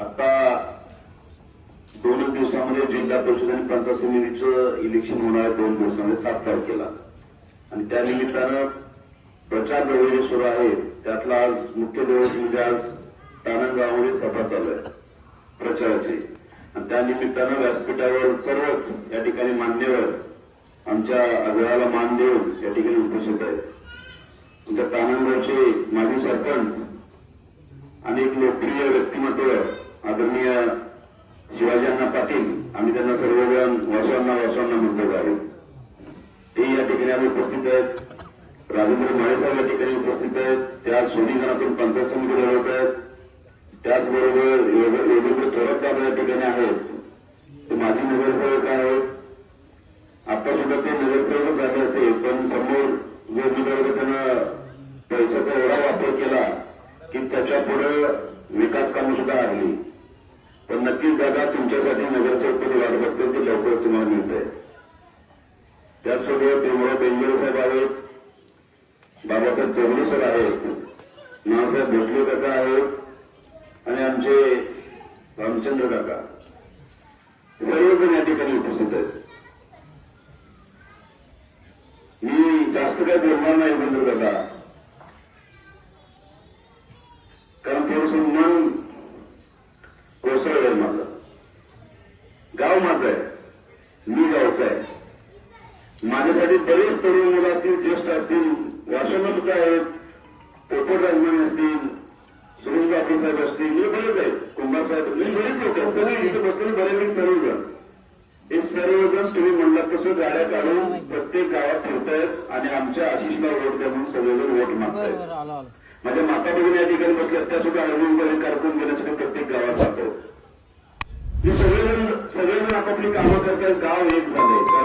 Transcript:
आता दोनच दिवसामध्ये जिल्हा परिषद आणि पंचायत समितीचं इलेक्शन होणार आहे दोन दिवसामध्ये सात तारखेला. आणि त्यानिमित्तानं प्रचार दौरे सुरू आहेत. त्यातला आज मुख्य दिवस म्हणजे आज ताणंगावमध्ये सभा चालू आहे प्रचाराची. आणि त्यानिमित्तानं व्यासपीठावर सर्वच या ठिकाणी मान्यवर आमच्या आग्रहाला मान देऊन या ठिकाणी उपस्थित आहेत. आमच्या ताणंगावचे माजी सरपंच अनेक लोकप्रिय व्यक्तिमत्व आदरणीय शिवाजींना पाटील आम्ही त्यांना सर्वजण वासवांना वासवांना म्हणतो आहे ते या ठिकाणी आम्ही उपस्थित आहेत. राजेंद्र माळेसाहेब या ठिकाणी उपस्थित आहेत. त्या सोनीगणातून पंचायत समिती लढवत आहेत. त्याचबरोबर योगेंद्र थोरात बाबा या ठिकाणी आहेत. ते माजी नगरसेवक आहेत. आता सुद्धा ते नगरसेवकच झाले असते पण समोर जो उमेदवार त्यांना पैशाचा एवढा वापर केला की त्याच्या पुढे विकास कामं सुद्धा आहे पण नक्कीच दादा तुमच्यासाठी नगरसेवकपदी वाट बघते ते लवकरच तुम्हाला मिळत. आहे त्याचसोबत भीमराव बेंगलोर साहेब आहेत बाबासाहेब चौगले सर आहेत नानासाहेब भोसले काका आहेत आणि आमचे रामचंद्र काका. सर्वजण या ठिकाणी उपस्थित आहेत. मी जास्त काही बोलणार नाही बंधू काका आहे माझं. गाव माझं आहे. मी गावचं आहे. माझ्यासाठी बरेच तरुण मुलं असतील ज्येष्ठ असतील वासना सुद्धा आहेत. पोपट राजमाने असतील सुरेश बापू साहेब असतील मी बरेच आहेत कुंभार साहेब मी बरेच लोक आहेत. सगळे इथे बसलेले बऱ्यापैकी सर्वजण. हे सर्वजण तुम्ही म्हणलात तसं गाड्या काढून प्रत्येक गावात फिरतायत आणि आमच्या आशिषला वोट द्या म्हणून सगळेजण वोट मागतायत. माझ्या माता भगिनी या ठिकाणी बसल्या त्या सुद्धा हळूहळू कारकून घेण्यासाठी प्रत्येक गावात जातो हे सगळेजण सगळेजण आपापली कामं करतात गाव एक झालंय.